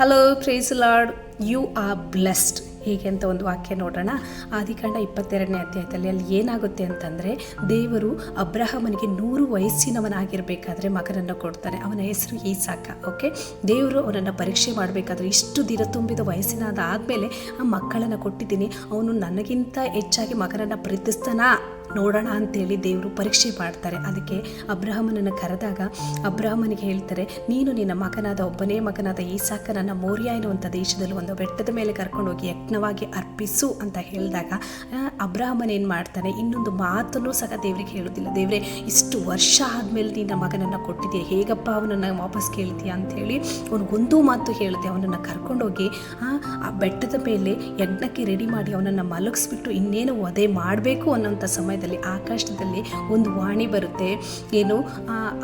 Hello praise lord you are blessed ಹೀಗೆ ಅಂತ ಒಂದು ವಾಕ್ಯ ನೋಡೋಣ. ಆದಿಕಾಂಡ ಇಪ್ಪತ್ತೆರಡನೇ ಅಧ್ಯಾಯದಲ್ಲಿ ಅಲ್ಲಿ ಏನಾಗುತ್ತೆ ಅಂತಂದರೆ, ದೇವರು ಅಬ್ರಹಮನಿಗೆ ನೂರು ವಯಸ್ಸಿನವನಾಗಿರಬೇಕಾದ್ರೆ ಮಗನನ್ನು ಕೊಡ್ತಾನೆ. ಅವನ ಹೆಸರು ಈಸಾಕ ಓಕೆ ದೇವರು ಅವನನ್ನು ಪರೀಕ್ಷೆ ಮಾಡಬೇಕಾದ್ರೆ ಇಷ್ಟು ದಿನ ತುಂಬಿದ ವಯಸ್ಸಿನಾದ ಆದಮೇಲೆ ಆ ಮಕ್ಕಳನ್ನು ಕೊಟ್ಟಿದ್ದೀನಿ. ಅವನು ನನಗಿಂತ ಹೆಚ್ಚಾಗಿ ಮಗನನ್ನು ಪ್ರೀತಿಸ್ತಾನಾ? ನೋಡೋಣ ಅಂತೇಳಿ ದೇವರು ಪರೀಕ್ಷೆ ಮಾಡ್ತಾರೆ. ಅದಕ್ಕೆ ಅಬ್ರಹಮನನ್ನು ಕರೆದಾಗ ಅಬ್ರಹಮನಿಗೆ ಹೇಳ್ತಾರೆ, ನೀನು ನಿನ್ನ ಮಗನಾದ ಒಬ್ಬನೇ ಮಗನಾದ ಈಸಾಕನನ್ನು ಮೋರ್ಯ ಎನ್ನುವಂಥ ದೇಶದಲ್ಲಿ ಒಂದು ಬೆಟ್ಟದ ಮೇಲೆ ಕರ್ಕೊಂಡು ಹೋಗಿ ಯಜ್ಞವಾಗಿ ಅರ್ಪಿಸು ಅಂತ ಹೇಳಿದಾಗ ಅಬ್ರಹಮನ್ ಏನು ಮಾಡ್ತಾನೆ, ಇನ್ನೊಂದು ಮಾತನ್ನು ಸಹ ದೇವರಿಗೆ ಹೇಳೋದಿಲ್ಲ. ದೇವರೇ, ಇಷ್ಟು ವರ್ಷ ಆದಮೇಲೆ ನಿನ್ನ ಮಗನನ್ನು ಕೊಟ್ಟಿದ್ದೀಯ ಹೇಗಪ್ಪ ಅವನನ್ನು ವಾಪಸ್ ಕೇಳ್ತೀಯ ಅಂಥೇಳಿ ಅವನಿಗೊಂದು ಮಾತು ಹೇಳಿದೆ ಅವನನ್ನು ಕರ್ಕೊಂಡೋಗಿ, ಆ ಬೆಟ್ಟದ ಮೇಲೆ ಯಜ್ಞಕ್ಕೆ ರೆಡಿ ಮಾಡಿ ಅವನನ್ನು ಮಲಗಿಸ್ಬಿಟ್ಟು ಇನ್ನೇನು ವಧೆ ಮಾಡಬೇಕು ಅನ್ನೋಂಥ ಸಮಯದಲ್ಲಿ, ಆಕಾಶದಲ್ಲಿ ಒಂದು ವಾಣಿ ಬರುತ್ತೆ. ಏನು?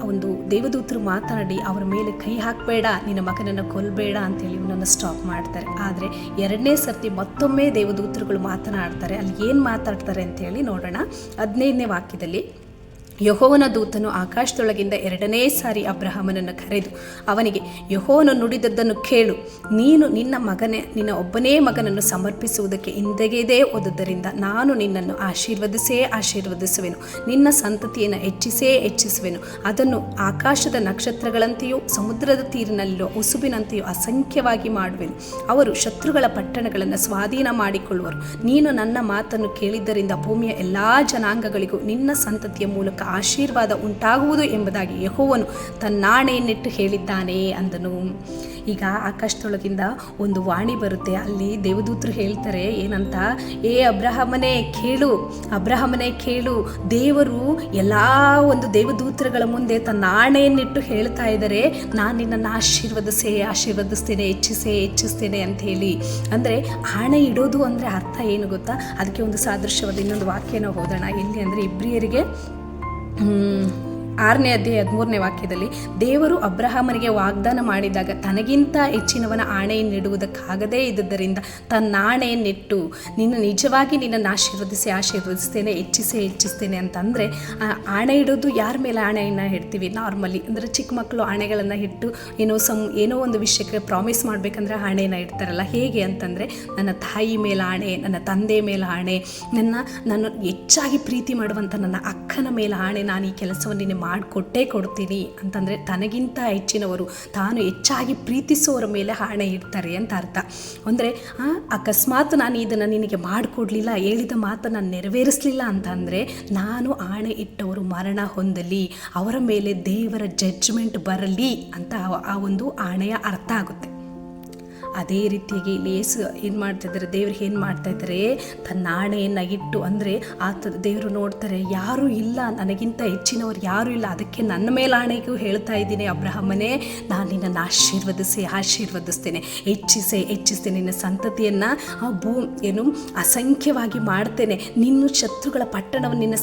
ಒಂದು ದೇವದೂತರು ಮಾತನಾಡಿ ಅವರ ಮೇಲೆ ಕೈ ಹಾಕಬೇಡ, ನಿನ್ನ ಮಗನನ್ನು ಕೊಲ್ಲಬೇಡ ಅಂತೇಳಿ ಇವನನ್ನು ಸ್ಟಾಪ್ ಮಾಡ್ತಾರೆ. ಆದರೆ ಎರಡನೇ ಸರ್ತಿ ಮತ್ತೊಮ್ಮೆ ದೇವದೂತರುಗಳು ಮಾತನಾಡ್ತಾರೆ. ಅಲ್ಲಿ ಏನು ಮಾತಾಡ್ತಾರೆ ಅಂತೇಳಿ ನೋಡೋಣ. ಹದಿನೈದನೇ ವಾಕ್ಯದಲ್ಲಿ. ಯಹೋವನ ದೂತನು ಆಕಾಶದೊಳಗಿಂದ ಎರಡನೇ ಸಾರಿ ಅಬ್ರಹಾಮನನ್ನು ಕರೆದು ಅವನಿಗೆ, ಯಹೋವನು ನುಡಿದದ್ದನ್ನು ಕೇಳು. ನೀನು ನಿನ್ನ ಮಗನೇ, ನಿನ್ನ ಒಬ್ಬನೇ ಮಗನನ್ನು ಸಮರ್ಪಿಸುವುದಕ್ಕೆ ಹಿಂದೆಗೆದೇ ಓದುದರಿಂದ ನಾನು ನಿನ್ನನ್ನು ಆಶೀರ್ವದಿಸೇ ಆಶೀರ್ವದಿಸುವೆನು. ನಿನ್ನ ಸಂತತಿಯನ್ನು ಹೆಚ್ಚಿಸೇ ಹೆಚ್ಚಿಸುವೆನು. ಅದನ್ನು ಆಕಾಶದ ನಕ್ಷತ್ರಗಳಂತೆಯೂ ಸಮುದ್ರದ ತೀರಿನಲ್ಲಿರೋ ಉಸುಬಿನಂತೆಯೂ ಅಸಂಖ್ಯವಾಗಿ ಮಾಡುವೆನು. ಅವರು ಶತ್ರುಗಳ ಪಟ್ಟಣಗಳನ್ನು ಸ್ವಾಧೀನ ಮಾಡಿಕೊಳ್ಳುವರು. ನೀನು ನನ್ನ ಮಾತನ್ನು ಕೇಳಿದ್ದರಿಂದ ಭೂಮಿಯ ಎಲ್ಲ ಜನಾಂಗಗಳಿಗೂ ನಿನ್ನ ಸಂತತಿಯ ಮೂಲಕ ಆಶೀರ್ವಾದ ಉಂಟಾಗುವುದು ಎಂಬುದಾಗಿ ಯಹೋವನು ತನ್ನಾಣೆಯನ್ನಿಟ್ಟು ಹೇಳಿದ್ದಾನೆ ಅಂದನು. ಈಗ ಆಕಾಶದೊಳಗಿಂದ ಒಂದು ವಾಣಿ ಬರುತ್ತೆ. ಅಲ್ಲಿ ದೇವದೂತರು ಹೇಳ್ತಾರೆ, ಏನಂತ? ಏ ಅಬ್ರಹಮನೇ, ಕೇಳು ಅಬ್ರಹಮನೇ, ಕೇಳು. ದೇವರು ಎಲ್ಲ ಒಂದು ದೇವದೂತರುಗಳ ಮುಂದೆ ತನ್ನ ಆಣೆಯನ್ನಿಟ್ಟು ಹೇಳ್ತಾ ಇದ್ದಾರೆ. ನಾನು ನಿನ್ನನ್ನು ಆಶೀರ್ವದಿಸೇ, ಆಶೀರ್ವದಿಸ್ತೇನೆ, ಹೆಚ್ಚಿಸೇ, ಹೆಚ್ಚಿಸ್ತೇನೆ ಅಂತ ಹೇಳಿ. ಅಂದರೆ ಆಣೆ ಇಡೋದು ಅಂದರೆ ಅರ್ಥ ಏನು ಗೊತ್ತಾ? ಅದಕ್ಕೆ ಒಂದು ಸಾದೃಶ್ಯವಾದ ಇನ್ನೊಂದು ವಾಕ್ಯನ ಓದೋಣ. ಎಲ್ಲಿ ಅಂದರೆ ಇಬ್ರಿಯರಿಗೆ 嗯。ಆರನೇ ಅಧ್ಯಾಯ ಹದಿಮೂರನೇ ವಾಕ್ಯದಲ್ಲಿ, ದೇವರು ಅಬ್ರಹಾಮನಿಗೆ ವಾಗ್ದಾನ ಮಾಡಿದಾಗ ತನಗಿಂತ ಹೆಚ್ಚಿನವನ ಆಣೆಯನ್ನಿಡುವುದಕ್ಕಾಗದೇ ಇದ್ದುದರಿಂದ ತನ್ನ ಆಣೆಯನ್ನಿಟ್ಟು ನಿನ್ನ ನಿಜವಾಗಿ ನಿನ್ನನ್ನು ಆಶೀರ್ವದಿಸಿ, ಆಶೀರ್ವದಿಸ್ತೇನೆ, ಹೆಚ್ಚಿಸಿ, ಹೆಚ್ಚಿಸ್ತೇನೆ ಅಂತಂದರೆ ಆಣೆ ಇಡೋದು ಯಾರ ಮೇಲೆ ಆಣೆಯನ್ನು ಇಡ್ತೀವಿ? ನಾರ್ಮಲಿ ಅಂದರೆ ಚಿಕ್ಕ ಮಕ್ಕಳು ಆಣೆಗಳನ್ನು ಇಟ್ಟು ಏನೋ ಸಮ್ ಏನೋ ಒಂದು ವಿಷಯಕ್ಕೆ ಪ್ರಾಮಿಸ್ ಮಾಡಬೇಕಂದ್ರೆ ಆಣೆಯನ್ನು ಇಡ್ತಾರಲ್ಲ, ಹೇಗೆ ಅಂತಂದರೆ, ನನ್ನ ತಾಯಿ ಮೇಲೆ ಆಣೆ, ನನ್ನ ತಂದೆ ಮೇಲೆ ಆಣೆ, ನನ್ನ, ನಾನು ಹೆಚ್ಚಾಗಿ ಪ್ರೀತಿ ಮಾಡುವಂಥ ನನ್ನ ಅಕ್ಕನ ಮೇಲೆ ಆಣೆ, ನಾನು ಈ ಕೆಲಸವನ್ನು ಮಾಡಿಕೊಟ್ಟೇ ಕೊಡ್ತೀನಿ ಅಂತಂದರೆ ತನಗಿಂತ ಹೆಚ್ಚಿನವರು ತಾನು ಹೆಚ್ಚಾಗಿ ಪ್ರೀತಿಸೋರ ಮೇಲೆ ಹಣೆ ಇಡ್ತಾರೆ ಅಂತ ಅರ್ಥ. ಅಂದರೆ ಅಕಸ್ಮಾತ್ ನಾನು ಇದನ್ನು ನಿನಗೆ ಮಾಡಿಕೊಡ್ಲಿಲ್ಲ, ಹೇಳಿದ ಮಾತನ್ನು ನೆರವೇರಿಸಲಿಲ್ಲ ಅಂತಂದರೆ ನಾನು ಆಣೆ ಇಟ್ಟವರು ಮರಣ ಹೊಂದಲಿ, ಅವರ ಮೇಲೆ ದೇವರ ಜಡ್ಜ್ಮೆಂಟ್ ಬರಲಿ ಅಂತ ಆ ಒಂದು ಆಣೆಯ ಅರ್ಥ ಆಗುತ್ತೆ. ಅದೇ ರೀತಿಯಾಗಿ ಇಲ್ಲಿ ಏಸು ಏನು ಮಾಡ್ತಾಯಿದ್ದಾರೆ ದೇವ್ರಿಗೆ ಏನು ಮಾಡ್ತಾಯಿದ್ದಾರೆ ತನ್ನ ಆಣೆಯನ್ನು ಇಟ್ಟು ಅಂದರೆ ಆತ ದೇವರು ನೋಡ್ತಾರೆ, ಯಾರೂ ಇಲ್ಲ, ನನಗಿಂತ ಹೆಚ್ಚಿನವರು ಯಾರೂ ಇಲ್ಲ, ಅದಕ್ಕೆ ನನ್ನ ಮೇಲಾಣೆಗೂ ಹೇಳ್ತಾ ಇದ್ದೀನಿ ಅಬ್ರಹಮ್ಮನೇ ನಾನು ನಿನ್ನನ್ನು ಆಶೀರ್ವದಿಸಿ, ಆಶೀರ್ವದಿಸ್ತೇನೆ. ಹೆಚ್ಚಿಸೆ ಹೆಚ್ಚಿಸ್ತೇನೆ ನಿನ್ನ ಸಂತತಿಯನ್ನು ಭೂ, ಏನು ಅಸಂಖ್ಯವಾಗಿ ಮಾಡ್ತೇನೆ. ನಿನ್ನ ಶತ್ರುಗಳ ಪಟ್ಟಣವನ್ನು ನಿನ್ನ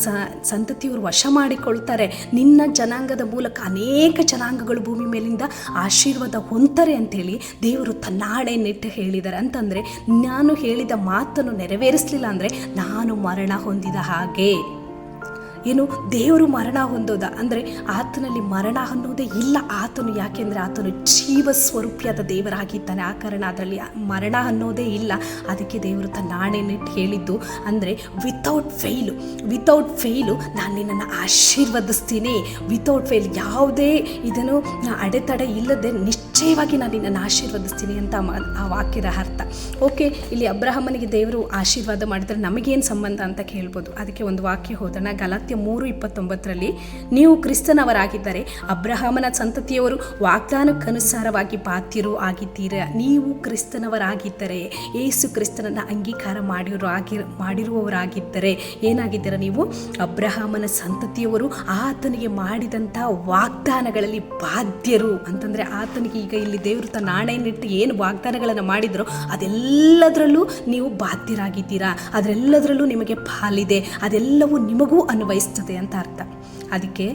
ಸಂತತಿಯವರು ವಶ ಮಾಡಿಕೊಳ್ತಾರೆ. ನಿನ್ನ ಜನಾಂಗದ ಮೂಲಕ ಅನೇಕ ಜನಾಂಗಗಳು ಭೂಮಿ ಮೇಲಿಂದ ಆಶೀರ್ವಾದ ಹೊಂತಾರೆ ಅಂತೇಳಿ ದೇವರು ತನ್ನ ನೆಟ್ಟು ಹೇಳಿದ್ದಾರೆ. ಅಂತಂದರೆ ನಾನು ಹೇಳಿದ ಮಾತನ್ನು ನೆರವೇರಿಸಲಿಲ್ಲ ಅಂದರೆ ನಾನು ಮರಣ ಹೊಂದಿದ ಹಾಗೆ. ಏನು, ದೇವರು ಮರಣ ಹೊಂದೋದ? ಅಂದರೆ ಆತನಲ್ಲಿ ಮರಣ ಅನ್ನೋದೇ ಇಲ್ಲ. ಆತನು ಯಾಕೆಂದರೆ ಆತನು ಜೀವ ಸ್ವರೂಪಿಯಾದ ದೇವರಾಗಿದ್ದಾನೆ. ಆ ಕಾರಣ ಅದರಲ್ಲಿ ಮರಣ ಅನ್ನೋದೇ ಇಲ್ಲ. ಅದಕ್ಕೆ ದೇವರು ತನ್ನ ಆಣೆನಿಟ್ಟು ಹೇಳಿದ್ದು ಅಂದರೆ ವಿತೌಟ್ ಫೇಲು ವಿತೌಟ್ ಫೇಲು ನಾನು ನಿನ್ನನ್ನು ಆಶೀರ್ವದಿಸ್ತೀನಿ. ವಿತೌಟ್ ಫೇಲ್ ಯಾವುದೇ ಇದನ್ನು ಅಡೆತಡೆ ಇಲ್ಲದೆ ನಿಶ್ಚಯವಾಗಿ ನಾನು ನಿನ್ನನ್ನು ಆಶೀರ್ವದಿಸ್ತೀನಿ ಅಂತ ಆ ವಾಕ್ಯದ ಅರ್ಥ. ಓಕೆ, ಇಲ್ಲಿ ಅಬ್ರಹಮನಿಗೆ ದೇವರು ಆಶೀರ್ವಾದ ಮಾಡಿದರೆ ನಮಗೇನು ಸಂಬಂಧ ಅಂತ ಕೇಳ್ಬೋದು. ಅದಕ್ಕೆ ಒಂದು ವಾಕ್ಯ ಹೋದಣ ಗಲಾತ್ಯ ಮೂರು ಇಪ್ಪತ್ತೊಂಬತ್ತರಲ್ಲಿ, ನೀವು ಕ್ರಿಸ್ತನವರಾಗಿದ್ದರೆ ಅಬ್ರಹಾಮನ ಸಂತತಿಯವರು ವಾಗ್ದಾನಕ್ಕನುಸಾರವಾಗಿ ಬಾಧ್ಯರು ಆಗಿದ್ದೀರ. ನೀವು ಕ್ರಿಸ್ತನವರಾಗಿದ್ದರೆ, ಏಸು ಕ್ರಿಸ್ತನನ್ನು ಅಂಗೀಕಾರ ಮಾಡಿರೋ ಆಗಿ, ಮಾಡಿರುವವರಾಗಿದ್ದರೆ ಏನಾಗಿದ್ದೀರ ನೀವು? ಅಬ್ರಹಾಮನ ಸಂತತಿಯವರು ಆತನಿಗೆ ಮಾಡಿದಂಥ ವಾಗ್ದಾನಗಳಲ್ಲಿ ಬಾಧ್ಯರು. ಅಂತಂದರೆ ಆತನಿಗೆ ಈಗ ಇಲ್ಲಿ ದೇವರು ತನ್ನ ಆಣೆಯನ್ನಿಟ್ಟು ಏನು ವಾಗ್ದಾನಗಳನ್ನು ಮಾಡಿದ್ರು ಅದೆಲ್ಲದರಲ್ಲೂ ನೀವು ಬಾಧ್ಯರಾಗಿದ್ದೀರಾ? ಅದರೆಲ್ಲದರಲ್ಲೂ ನಿಮಗೆ ಪಾಲಿದೆ ಅದೆಲ್ಲವೂ ನಿಮಗೂ ಅನ್ವಯಿಸ್ತದೆ ಅಂತ ಅರ್ಥ. ಅದಕ್ಕೆ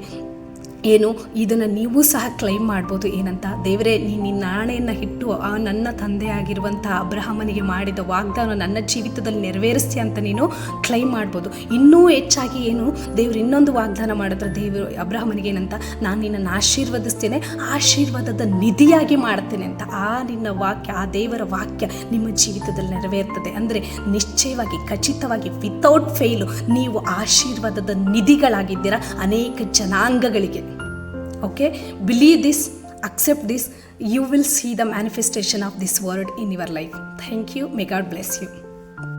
ಏನು, ಇದನ್ನು ನೀವು ಸಹ ಕ್ಲೈಮ್ ಮಾಡ್ಬೋದು ಏನಂತ. ದೇವರೇ, ನೀ ನಿನ್ನ ನಾಣೆಯನ್ನು ಇಟ್ಟು ಆ ನನ್ನ ತಂದೆಯಾಗಿರುವಂಥ ಅಬ್ರಹಮನಿಗೆ ಮಾಡಿದ ವಾಗ್ದಾನ ನನ್ನ ಜೀವಿತದಲ್ಲಿ ನೆರವೇರಿಸ್ತೀಯ ಅಂತ ನೀನು ಕ್ಲೈಮ್ ಮಾಡ್ಬೋದು. ಇನ್ನೂ ಹೆಚ್ಚಾಗಿ ಏನು, ದೇವರು ಇನ್ನೊಂದು ವಾಗ್ದಾನ ಮಾಡಿದ್ರೆ ದೇವರು ಅಬ್ರಹಮನಿಗೆ ಏನಂತ, ನಾನು ನಿನ್ನನ್ನು ಆಶೀರ್ವದಿಸ್ತೇನೆ, ಆಶೀರ್ವಾದದ ನಿಧಿಯಾಗಿ ಮಾಡ್ತೇನೆ ಅಂತ. ಆ ನಿನ್ನ ವಾಕ್ಯ, ಆ ದೇವರ ವಾಕ್ಯ ನಿಮ್ಮ ಜೀವಿತದಲ್ಲಿ ನೆರವೇರ್ತದೆ. ಅಂದರೆ ನಿಶ್ಚಯವಾಗಿ, ಖಚಿತವಾಗಿ ವಿತೌಟ್ ಫೇಲು ನೀವು ಆಶೀರ್ವಾದದ ನಿಧಿಗಳಾಗಿದ್ದೀರಾ ಅನೇಕ ಜನಾಂಗಗಳಿಗೆ. Okay? Believe this accept this you will see the manifestation of this word in your life. Thank you. May god bless you